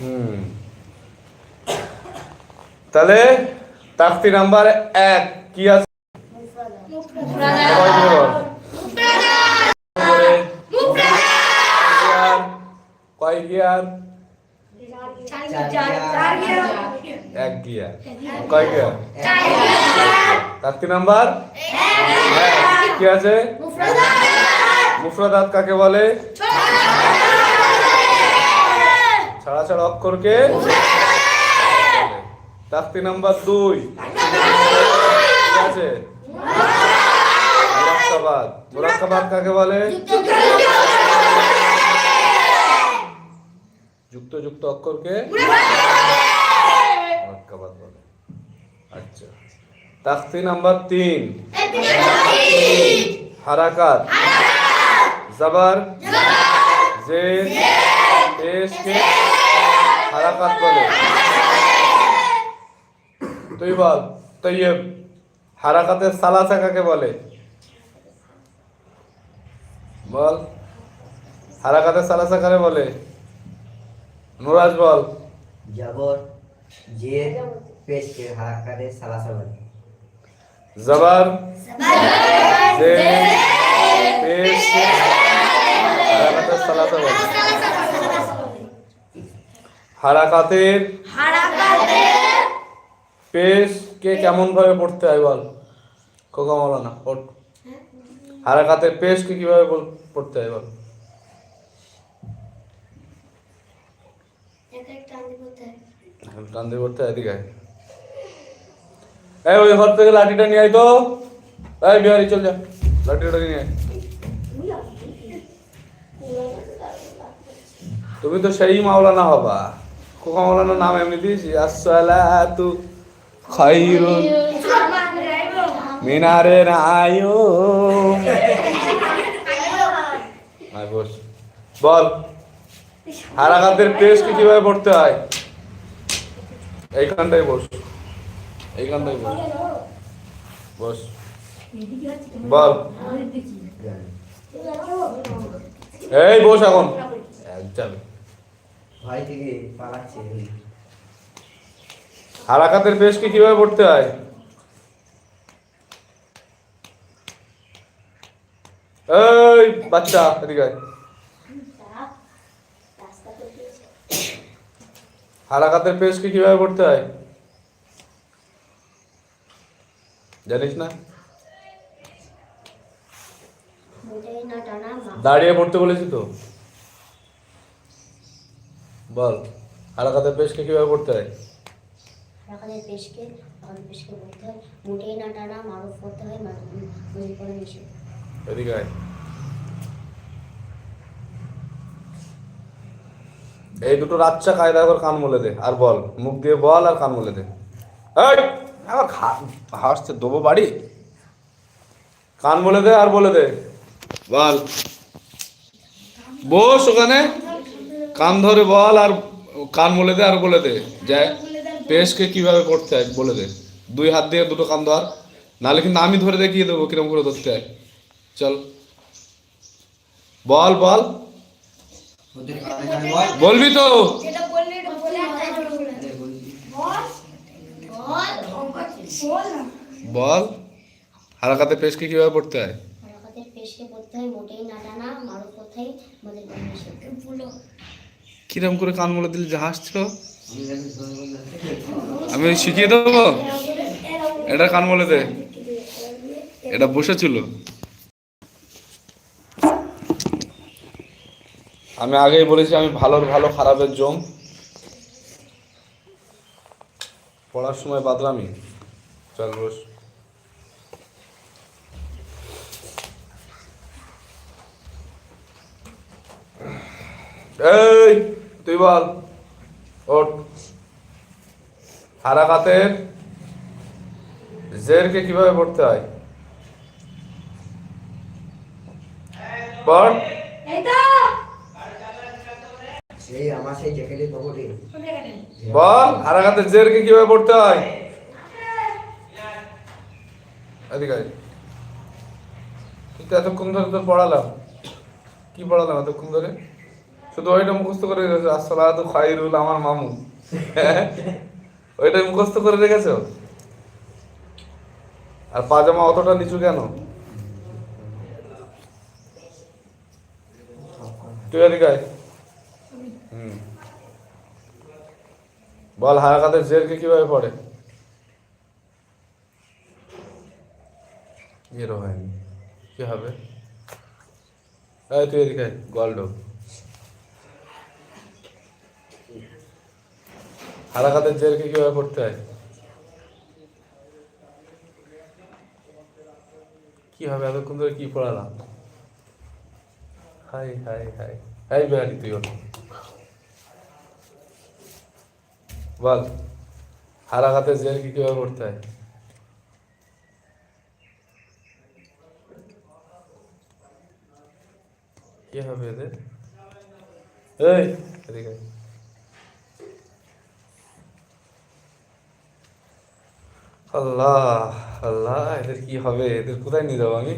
হুম। তাহলে তাকতি নাম্বার এক কি আছে? কয় গিয়ার? এক গিয়ার। কয় গিয়ার? তাকতি নাম্বার? এক। কি আছে? মুফরাদাত কাকে বলে? ছাড়া ছাড়া অক্ষরকে? তাকতি নাম্বার দুই। কি আছে? মুরাক্কাবাদ। মুরাক্কাবাদ কাকে বলে? যুক্ত যুক্ত অক্ষরকে? মুরাক্কাবাদ বলে। আচ্ছা। তাকতি নাম্বার তিন। হারাকাত। জবর। জের পেশ হারাকাত বলে। তুই বল তৈয়ব হারাকাতের সালাসা কাকে বলে? বল হারাকাতের সালাসা কাকে বলে? নুরাজ বল। জবর জের পেশকে হারাকারে সালাসা বলে। জবর। জের পেশ কে হারাকাতের সালাসা বলে। হারাকাতের হারাকাতের পেশ কে কেমন ভাবে পড়তে হয় বল? কোকা মৌলানা পড়। হারাকাতের পেশ কে কীভাবে পড়তে হয় বল? টান দিয়ে পড়তে হয়। এদিকে। এই ওই ঘর থেকে লাঠিটা নিয়ে আয় তো। এই বিহারি চল যা। লাঠিটা নিয়ে আয়। তুমি তো সেই মাওলানা হবা। মাওলানা নাম এমনি দিয়েছি আসসালাতু খাইরুন। মিনারে আয় বস। বল হারাকাতের কি কীভাবে পড়তে হয়? এইখানটাই বস। এইখানটাই বস। বস। বল। এই বস এখন। যাবে ভয় থেকে পালাচ্ছে হারাকাতের পেশ কি কীভাবে পড়তে হয়? এই বাচ্চা এদিকে। হারাকাতের পেশ কি কীভাবে পড়তে হয়? জানিস না। দাঁড়িয়ে পড়তে বলেছি তো। বল হারাকাতের পেশ কি কীভাবে পড়তে হয়? পেশকে পেশকে বলতে হয়। মোটেই না টানা মারুফ করতে হয় মজুর করে নিষেধ এদিকে। এই দুটো রাচ্চা কায়দা করে কান মলে দে আর বল মুখ দিয়ে বল আর কান মলে দে। আমার হাসছে দেবো বাড়ি? কান বলে দে আর বলে দে। বল। বস ওখানে। কান ধরে বল আর কান বলে দে আর বলে দে। যে পেশকে কীভাবে করতে হয় বলে দে। দুই হাত দিয়ে দুটো কান ধর। নাহলে কিন্তু আমি ধরে দেখিয়ে দেবো কিরম করে ধরতে হয়। চল। বল বল। বলবি তো। বল। হারাকাতে পেশকে কীভাবে পড়তে হয়? আমাদের পেশকে বলতে হয়, মোটেই না মজুর করে নিষেধ কিরম করে কান মলে দিলে বললাম, আমি শিখিয়ে দেবো? এটা কান মলে দে। এটা বসেছিল। আমি আগেই বলেছি আমি ভালোর ভালো খারাপের জম। পড়ার সময় বাদলামি চল বস। এই! তুই বল। ওঠ। হারাকাতের জেরকে কীভাবে পড়তে হয়? পড়। সেই আমার সেই বল হারাকাতের জেরকে কীভাবে পড়তে হয়? তুই তো এতক্ষণ ধরে তোর পড়ালাম। কি পড়ালাম এতক্ষণ ধরে? শুধু ওইটা মুখস্থ করে রেখেছো, আসসালাতু খাইরুল আমার মামু। ওইটাই মুখস্থ করে রেখেছো? আর পাজামা অতটা নিচু কেন? তুই এদিকে আয়। হুম। বল হারাকাতের জেরকে কীভাবে পড়ে? এরও হয়নি কি হবে? তুই এদিকে গল্ড। হারাকাতের জেরকে কীভাবে পড়তে হয়? কি হবে? এতক্ষণ ধরে কি পড়ালাম? হাই হাই হাই। হাই বেহারি তুই। বল হারাকাতের জের কি কীভাবে পড়তে হয়? কি হবে এদের? এই আল্লাহ আল্লাহ এদের কি হবে? এদের কোথায় নিয়ে যাব আমি?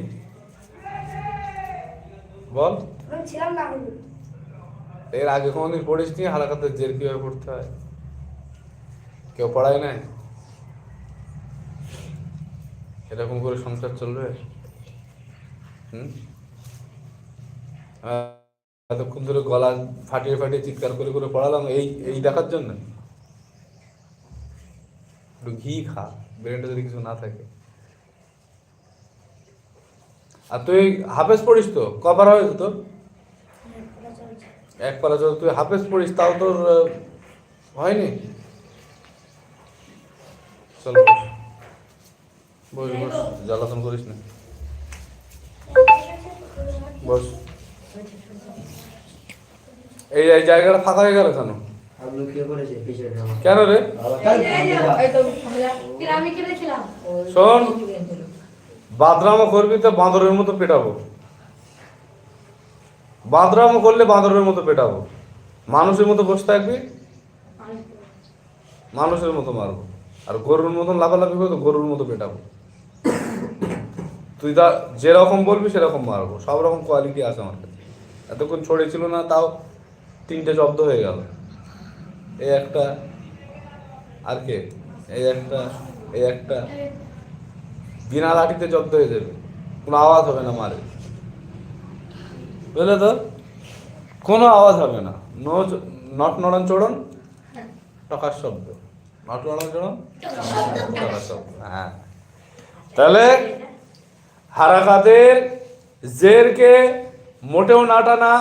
বল। এর আগে কোনদিন পড়িস নি? হালাকাতের জের কীভাবে পড়তে হয়? কেউ পড়ায় নাই? এরকম করে সংসার চলবে? হুম? এতক্ষণ ধরে গলা ফাটিয়ে ফাটিয়ে চিৎকার করে করে পড়ালাম। এই এই দেখার জন্য? একটু ঘি খা। ব্রেনটা যদি কিছু না থাকে। আর তুই হাফেজ পড়িস তো? কবার হয়েছে তোর? এক পারা যদি তুই হাফেজ পড়িস, তাও তোর হয়নি? চল বস। বস জ্বালাতন করিস না। বস। এই জায়গাটা ফাঁকা হয়ে গেল কেন? কেন রে? শোন বাদরামো করবি তো বাঁদরের মতো পেটাবো। বাদরামো করলে বাঁদরের মতো পেটাবো। মানুষের মতো বসে থাকবি মানুষের মতো মারবো। আর গরুর মতন লাফালাফি করবি তো গরুর মতো পেটাবো। তুই তা যেরকম বলবি সেরকম মারবো। সব রকম কোয়ালিটি আছে আমার কাছে। এতক্ষণ ছড়েছিল না তাও তিনটে জব্দ হয়ে গেল। এই একটা, আর কে? এই একটা এই একটা। বিনা লাঠিতে জব্দ হয়ে যাবে। কোনো আওয়াজ হবে না মারে। বুঝলে তো? কোনো আওয়াজ হবে না। নো নট নড়ন চড়ন, টকার শব্দ। নট নড়ন চড়ন, টকার শব্দ। হ্যাঁ। তাহলে হারাকাতের জেরকে মোটেও না টানা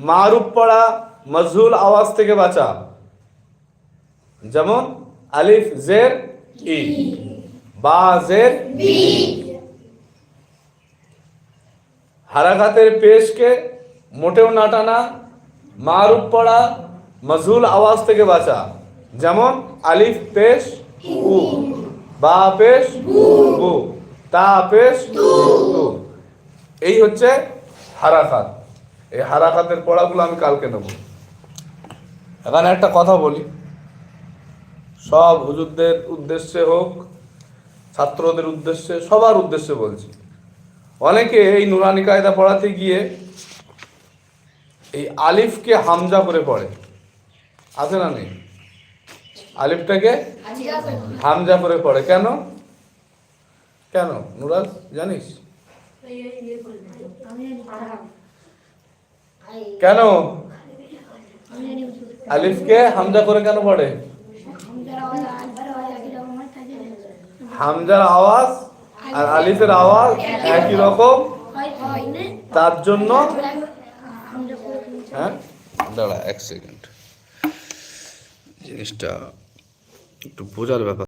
মারুফ পড়া মজহুল আওয়াজ থেকে বাঁচা। যেমন আলিফ জের ই। বা জের হারাকাতের পেশকে মোটেও না টানা মারুফ পড়া মজহুল আওয়াজ থেকে বাঁচা। যেমন আলিফ পেশ উ। বা পেশ বু। তা পেশ তু। এই হচ্ছে হারাকাত এই হারাকাতের পড়াগুলো আমি কালকে নেব। এখানে একটা কথা বলি। সব হুজুরদের উদ্দেশ্যে হোক, ছাত্রদের উদ্দেশ্যে, সবার উদ্দেশ্যে বলছি। অনেকে এই নুরানি কায়দা পড়াতে গিয়ে এই আলিফকে হামজা করে পড়ে। আছে না নেই? আলিফটাকে হামজা করে পড়ে। কেন? কেন? নুরাজ, জানিস? কেন? আলিফকে হামজা করে কেন পড়ে? হামজার আওয়াজ আর আলিফের আওয়াজ একই রকম। তার জন্য হ্যাঁ? দাঁড়া, এক সেকেন্ড। জিনিসটা একটু বোঝার ব্যাপার।